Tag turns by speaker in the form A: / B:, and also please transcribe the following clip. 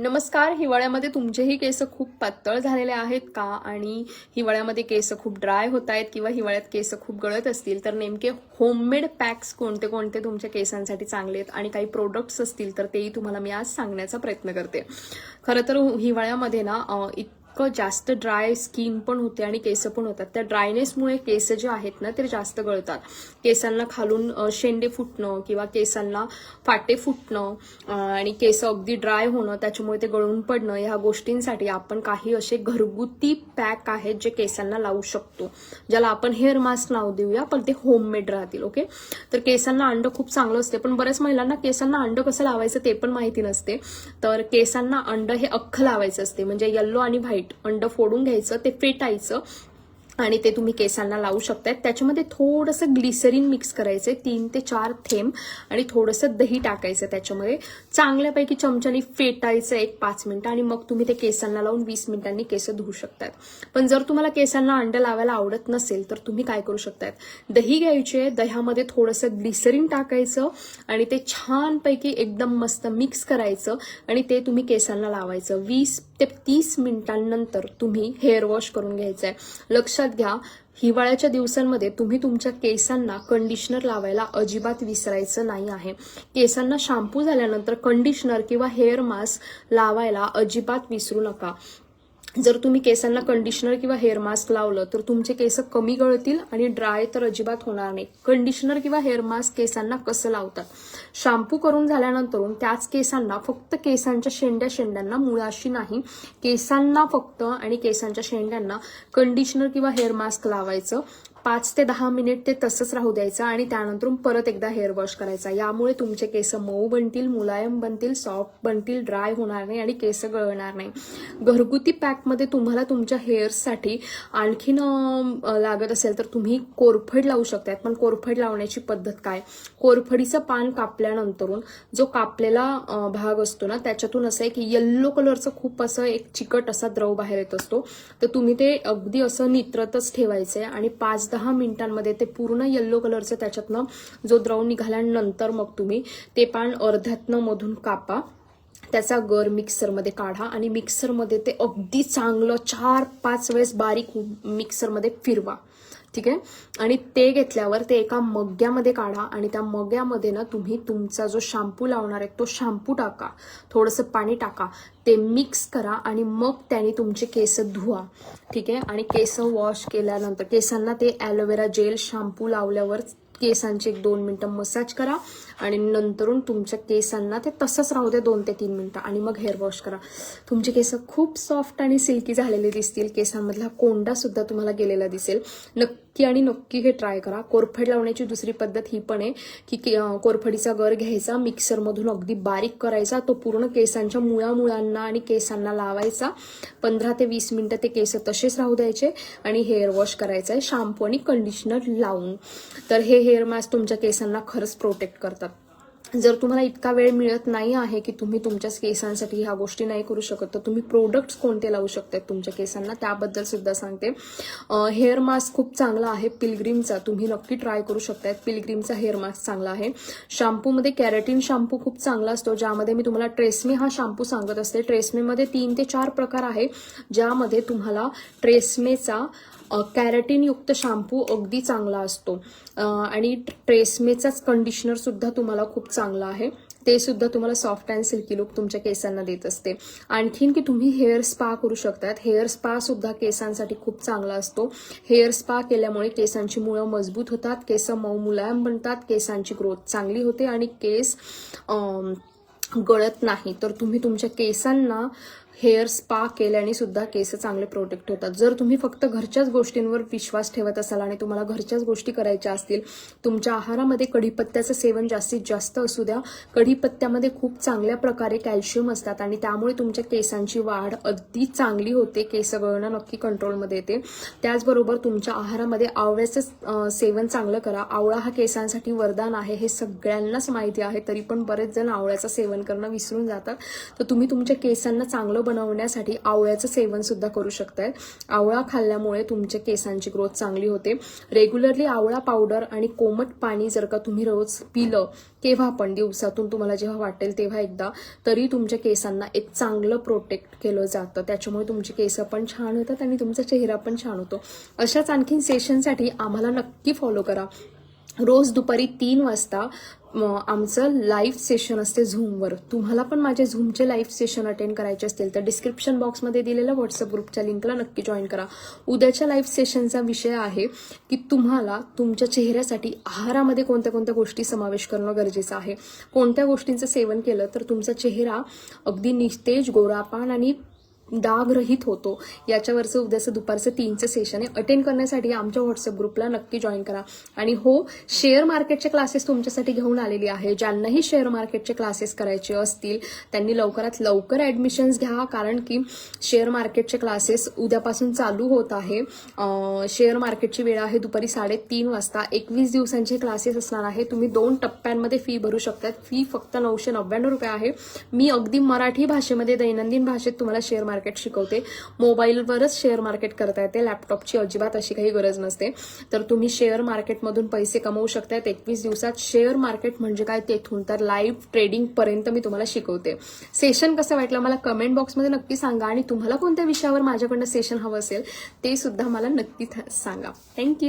A: नमस्कार हिवाळ्यामध्ये तुमचेही केस खूप पातळ झालेले आहेत का? आणि हिवाळ्यामध्ये केस खूप ड्राय होत आहेत किंवा हिवाळ्यात केस खूप गळत असतील तर नेमके होममेड पॅक्स कोणते कोणते तुमच्या केसांसाठी चांगले आहेत आणि काही प्रोडक्ट्स असतील तर तेही तुम्हाला मी आज सांगण्याचा प्रयत्न करते. खरं तर हिवाळ्यामध्ये ना इत इतकं जास्त ड्राय स्किन पण होते आणि केस पण होतात. त्या ड्रायनेसमुळे केस जे आहेत ना ते जास्त गळतात. केसांना खालून शेंडे फुटणं किंवा केसांना फाटे फुटणं आणि केस अगदी ड्राय होणं त्याच्यामुळे ते गळून पडणं ह्या गोष्टींसाठी आपण काही असे घरगुती पॅक आहेत जे केसांना लावू शकतो. ज्याला आपण हेअर मास्क नाव देऊया पण ते होममेड राहतील ओके तर केसांना अंड खूप चांगलं असते पण बऱ्याच महिलांना केसांना अंड कसं लावायचं ते पण माहिती नसते. तर केसांना अंड हे अख्खं लावायचं असते म्हणजे येल्लो आणि व्हाईट अंड फोडून घ्यायचं ते फेटायचं आणि ते तुम्ही केसांना लावू शकताय. त्याच्यामध्ये थोडंसं ग्लिसरीन मिक्स करायचं तीन ते चार थेंब आणि थोडंसं दही टाकायचं त्याच्यामध्ये. चांगल्यापैकी चमच्याने फेटायचं एक पाच मिनिटं आणि मग तुम्ही ते केसांना लावून वीस मिनिटांनी केस धुवू शकतात पण जर तुम्हाला केसांना अंड लावायला आवडत नसेल तर तुम्ही काय करू शकतात दही घ्यायचे दह्यामध्ये थोडंसं ग्लिसरीन टाकायचं आणि ते छानपैकी एकदम मस्त मिक्स करायचं आणि ते तुम्ही केसांना लावायचं. वीस ते तीस मिनिटांनंतर तुम्ही हेअर वॉश करून घ्यायचं आहे लक्षात घ्या हिवाळ्याच्या दिवसांमध्ये तुम्ही तुमच्या केसांना कंडिशनर लावायला अजिबात विसरायचं नाही आहे. केसांना शॅम्पू झाल्यानंतर कंडिशनर किंवा हेअर मास्क लावायला अजिबात विसरू नका. जर तुम्ही केसांना कंडिशनर किंवा हेअर मास्क लावलं तर तुमचे केस कमी गळतील आणि ड्राय तर अजिबात होणार नाही. कंडिशनर किंवा हेअर मास्क केसांना कसं लावतात? शॅम्पू करून झाल्यानंतर त्याच केसांना फक्त केसांच्या शेंड्या शेंड्यांना मुळाशी नाही केसांना फक्त आणि केसांच्या शेंड्यांना कंडिशनर किंवा हेअर मास्क लावायचं. पाच ते दहा मिनिट ते तसंच राहू द्यायचं आणि त्यानंतर परत एकदा हेअर वॉश करायचा. यामुळे तुमचे केस मऊ बनतील मुलायम बनतील सॉफ्ट बनतील ड्राय होणार नाही आणि केस गळणार नाही. घरगुती पॅकमध्ये तुम्हाला तुमच्या हेअर्ससाठी आणखीन लागत असेल तर तुम्ही कोरफड लावू शकतात पण कोरफड लावण्याची पद्धत काय? कोरफडीचं पान कापल्यानंतरून जो कापलेला भाग असतो ना त्याच्यातून असं एक येल्लो कलरचं खूप असं एक चिकट असा द्रव बाहेर येत असतो. तर तुम्ही ते अगदी असं नित्रतच ठेवायचं आहे आणि पाच दहा मिनिटांमध्ये ते पूर्ण येल्लो कलरचं त्याच्यातनं जो द्रव निघाल्यानंतर मग तुम्ही ते पान अर्ध्यातनं मधून कापा. त्याचा गर मिक्सरमध्ये काढा आणि मिक्सरमध्ये ते अगदी चांगलं चार पाच वेळेस बारीक मिक्सरमध्ये फिरवा. ठीक आहे? आणि ते घेतल्यावर ते एका मग्यामध्ये काढा आणि त्या मग्यामध्ये ना तुम्ही तुमचा जो शॅम्पू लावणार आहे तो शॅम्पू टाका. थोडंसं पाणी टाका. ते मिक्स करा आणि मग त्याने तुमचे केस धुवा. ठीक आहे? आणि केस वॉश केल्यानंतर केसांना ते ॲलोवेरा जेल शॅम्पू लावल्यावर केसांचे एक दोन मिनटं मसाज करा. आणि नंतरून तुमच्या केसांना ते तसंच राहू द्या दोन ते तीन मिनटं. आणि मग हेअर वॉश करा. तुमचे केस खूप सॉफ्ट आणि सिल्की झालेले दिसतील. केसांमधला कोंडासुद्धा तुम्हाला गेलेला दिसेल. नक्की आणि नक्की हे ट्राय करा. कोरफड लावण्याची दुसरी पद्धत ही पण आहे की के- कोरफडीचा गर घ्यायचा मिक्सरमधून अगदी बारीक करायचा. तो पूर्ण केसांच्या मुळा मुळांना आणि केसांना लावायचा. पंधरा ते वीस मिनटं ते केस तसेच राहू द्यायचे आणि हेअर वॉश करायचं आहे. शॅम्पू आणि कंडिशनर लावून. तर हे हेअर मास्क तुमच्या केसांना खरंच प्रोटेक्ट करतात. जर तुम्हाला इतका वेळ मिळत नाही आहे की तुम्ही तुमच्याच केसांसाठी ह्या गोष्टी नाही करू शकत तर तुम्ही प्रोडक्ट्स कोणते लावू शकतात तुमच्या केसांना? त्याबद्दल सुद्धा सांगते. हेअर मास्क खूप चांगला आहे पिलग्रीमचा तुम्ही नक्की ट्राय करू शकताय पिलग्रीमचा हेअर मास्क चांगला आहे. शॅम्पूमध्ये कॅरेटीन शॅम्पू खूप चांगला असतो ज्यामध्ये मी तुम्हाला ट्रेसमे हा शॅम्पू सांगत असते. ट्रेसमेमध्ये तीन ते चार प्रकार आहे ज्यामध्ये तुम्हाला ट्रेसमेचा कॅरेटिनयुक्त शाम्पू शॅम्पू अगदी चांगला असतो. आणि ट्रेसमेचाच कंडिशनरसुद्धा तुम्हाला खूप चांगला आहे. ते सुद्धा तुम्हाला सॉफ्ट अँड सिल्की लुक तुमच्या केसांना देत असते. आणखीन की तुम्ही हेअर स्पा करू शकतात. हेअर स्पा सुद्धा केसांसाठी खूप चांगला असतो. हेअर स्पा केल्यामुळे केसांची मुळं मजबूत होतात. केस मऊ मुलायम बनतात. केसांची ग्रोथ चांगली होते आणि केस गळत नाही. तर तुम्ही तुमच्या केसांना हेअर स्पा केल्याने सुद्धा केस चांगले प्रोटेक्ट होतात. जर तुम्ही फक्त घरच्याच गोष्टींवर विश्वास ठेवत असाल आणि तुम्हाला घरच्याच गोष्टी करायच्या असतील तुमच्या आहारामध्ये कढीपत्त्याचं सेवन जास्तीत जास्त असू द्या. कढीपत्त्यामध्ये खूप चांगल्या प्रकारे कॅल्शियम असतात आणि त्यामुळे तुमच्या केसांची वाढ अगदी चांगली होते. केस गळणं नक्की कंट्रोलमध्ये येते. त्याचबरोबर तुमच्या आहारामध्ये आवळ्याचं सेवन चांगलं करा. आवळा हा केसांसाठी वरदान आहे हे सगळ्यांनाच माहिती आहे तरी पण बरेच जण आवळ्याचं सेवन करणं विसरून जातात. तर तुम्ही तुमच्या केसांना चांगलं चांगलं बनवण्यासाठी आवळ्याचं सेवन सुद्धा करू शकताय. आवळा खाल्ल्यामुळे तुमच्या केसांची ग्रोथ चांगली होते. रेग्युलरली आवळा पावडर आणि कोमट पाणी जर का तुम्ही रोज पिलं केव्हा पण दिवसातून तुम्हाला जेव्हा वाटेल तेव्हा एकदा तरी तुमच्या केसांना एक चांगलं प्रोटेक्ट केलं जातं. त्याच्यामुळे तुमचे केस पण छान होतात आणि तुमचा चेहरा पण छान होतो. अशाच आणखीन सेशनसाठी आम्हाला नक्की फॉलो करा. रोज दुपारी तीन वाजता आमचं लाईव्ह सेशन असते झूमवर तुम्हाला पण माझे झूमचे लाईव्ह सेशन अटेंड करायचे असतील तर डिस्क्रिप्शन बॉक्समध्ये दिलेल्या व्हॉट्सअप ग्रुपच्या लिंकला नक्की जॉईन करा. उद्याच्या लाईव्ह सेशनचा विषय आहे की तुम्हाला तुमच्या चेहऱ्यासाठी आहारामध्ये कोणत्या कोणत्या गोष्टी समावेश करणं गरजेचं आहे. कोणत्या गोष्टींचं सेवन केलं तर तुमचा चेहरा अगदी निस्तेज गोरापान आणि डागरहित होतो. याच्यावरचं उद्याचं दुपारचं तीनचं सेशन आहे. अटेंड करण्यासाठी आमच्या व्हॉट्सअप ग्रुपला नक्की जॉईन करा. आणि हो शेअर मार्केटचे क्लासेस तुमच्यासाठी घेऊन आलेली आहे. ज्यांनाही शेअर मार्केटचे क्लासेस करायचे असतील त्यांनी लवकरात लवकर ॲडमिशन्स घ्या. कारण की शेअर मार्केटचे क्लासेस उद्यापासून चालू होत आहे. शेअर मार्केटची वेळ आहे दुपारी साडेतीन वाजता. एकवीस दिवसांचे क्लासेस असणार आहे. तुम्ही दोन टप्प्यांमध्ये फी भरू शकतात. फी फक्त नऊशे नव्याण्णव रुपये आहे. मी अगदी मराठी भाषेमध्ये दैनंदिन भाषेत तुम्हाला शेअर मार्केट शिकवते. मोबाईलवरच शेअर मार्केट करता येते. लॅपटॉपची अजिबात अशी काही गरज नसते. तर तुम्ही शेअर मार्केटमधून पैसे कमवू शकतात. एकवीस दिवसात शेअर मार्केट म्हणजे काय तेथून? तर लाईव्ह ट्रेडिंगपर्यंत मी तुम्हाला शिकवते. सेशन कसं वाटलं मला कमेंट बॉक्समध्ये नक्की सांगा आणि तुम्हाला कोणत्या विषयावर माझ्याकडनं सेशन हवं असेल ते सुद्धा मला नक्की थ- सांगा. थँक्यू